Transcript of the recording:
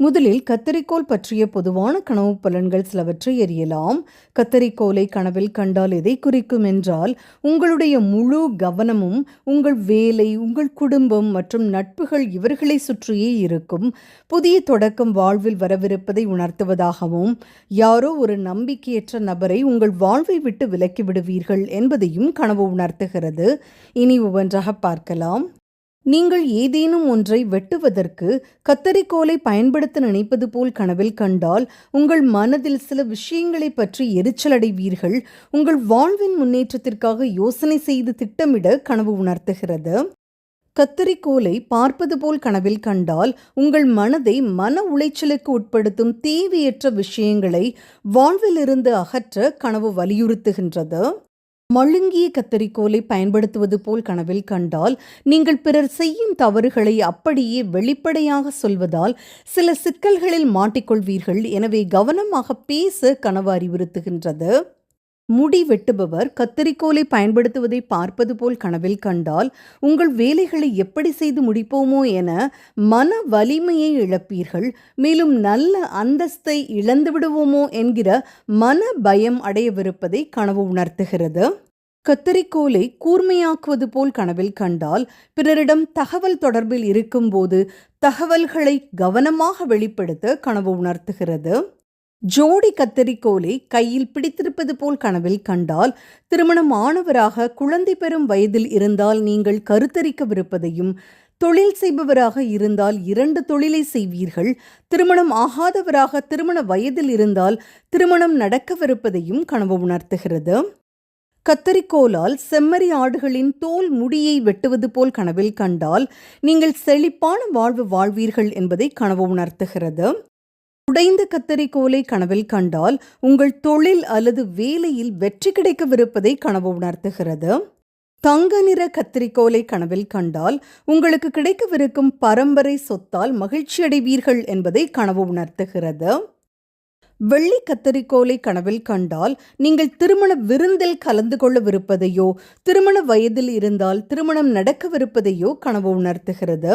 முதலில் கத்தரிக்கோல் பற்றிய பொதுவான கனவு பலன்கள் சிலவற்றை அறியலாம் கத்தரிக்கோலை கனவில் கண்டால் எதை குறிக்கும் என்றால் உங்களுடைய முழு கவனமும் உங்கள் வேலை உங்கள் குடும்பம் மற்றும் நட்புகள் இவர்களை சுற்றியே இருக்கும். புதிய தொடக்கம் வாழ்வில் வரவிருப்பதை உணர்த்துவதாகவும் யாரோ ஒரு நம்பிக்கையற்ற நபரை உங்கள் வாழ்வை விட்டு விலக்கி விடுவீர்கள் என்பதையும் கனவு உணர்த்துகிறது. இனி ஒவ்வொன்றாக பார்க்கலாம். நீங்கள் ஏதேனும் ஒன்றை வெட்டுவதற்கு கத்தரிக்கோலை பயன்படுத்த நினைப்பது போல் கனவில் கண்டால் உங்கள் மனதில் சில விஷயங்களை பற்றி எரிச்சலடைவீர்கள் உங்கள் வாழ்வின் முன்னேற்றத்திற்காக யோசனை செய்து திட்டமிட கனவு உணர்த்துகிறது. கத்தரிக்கோலை பார்ப்பது போல் கனவில் கண்டால் உங்கள் மனதை மன உளைச்சலுக்கு உட்படுத்தும் தேவையற்ற விஷயங்களை வாழ்விலிருந்து அகற்ற கனவு வலியுறுத்துகின்றது. மழுங்கிய கத்தரிக்கோலை பயன்படுத்துவது போல் கனவில் கண்டால் நீங்கள் பிறர் செய்யும் தவறுகளை அப்படியே வெளிப்படையாக சொல்வதால் சில சிக்கல்களில் மாட்டிக்கொள்வீர்கள். எனவே கவனமாக பேச கனவு அறிவுறுத்துகின்றது. முடி வெட்டுபவர் கத்தரிக்கோலை பயன்படுத்துவதை பார்ப்பது போல் கனவில் கண்டால் உங்கள் வேலைகளை எப்படி செய்து முடிப்போமோ என மன வலிமையை இழப்பீர்கள். மேலும் நல்ல அந்தஸ்தை இழந்து விடுவோமோ என்கிற மன பயம் அடையவிருப்பதை கனவு உணர்த்துகிறது. கத்தரிக்கோலை கூர்மையாக்குவது போல் கனவில் கண்டால் பிறரிடம் தகவல் தொடர்பில் இருக்கும்போது தகவல்களை கவனமாக வெளிப்படுத்த கனவு உணர்த்துகிறது. ஜோடி கத்தரிக்கோலை கையில் பிடித்திருப்பது போல் கனவில் கண்டால் திருமணம் ஆனவராக குழந்தை பெறும் வயதில் இருந்தால் நீங்கள் கருத்தரிக்கவிருப்பதையும் தொழில் செய்பவராக இருந்தால் இரண்டு தொழிலை செய்வீர்கள் திருமணம் ஆகாதவராக திருமண வயதில் இருந்தால் திருமணம் நடக்கவிருப்பதையும் கனவு உணர்த்துகிறது. கத்தரிக்கோலால் செம்மறி ஆடுகளின் தோல் முடியை வெட்டுவது போல் கனவில் கண்டால் நீங்கள் செழிப்பான வாழ்வு வாழ்வீர்கள் என்பதை கனவு உணர்த்துகிறது. உடைந்த கத்தரிக்கோலை கனவில் கண்டால் உங்கள் தொழில் அல்லது வேலையில் வெற்றி கிடைக்கவிருப்பதை கனவு உணர்த்துகிறது. தங்க நிற கத்திரிக்கோலை கனவில் கண்டால் உங்களுக்கு கிடைக்கவிருக்கும் பரம்பரை சொத்தால் மகிழ்ச்சி அடைவீர்கள் என்பதை கனவு உணர்த்துகிறது. வெள்ளி கத்தரிக்கோலை கனவில் கண்டால் நீங்கள் திருமண விருந்தில் கலந்து கொள்ளவிருப்பதையோ திருமண வயதில் இருந்தால் திருமணம் நடக்கவிருப்பதையோ கனவு உணர்த்துகிறது.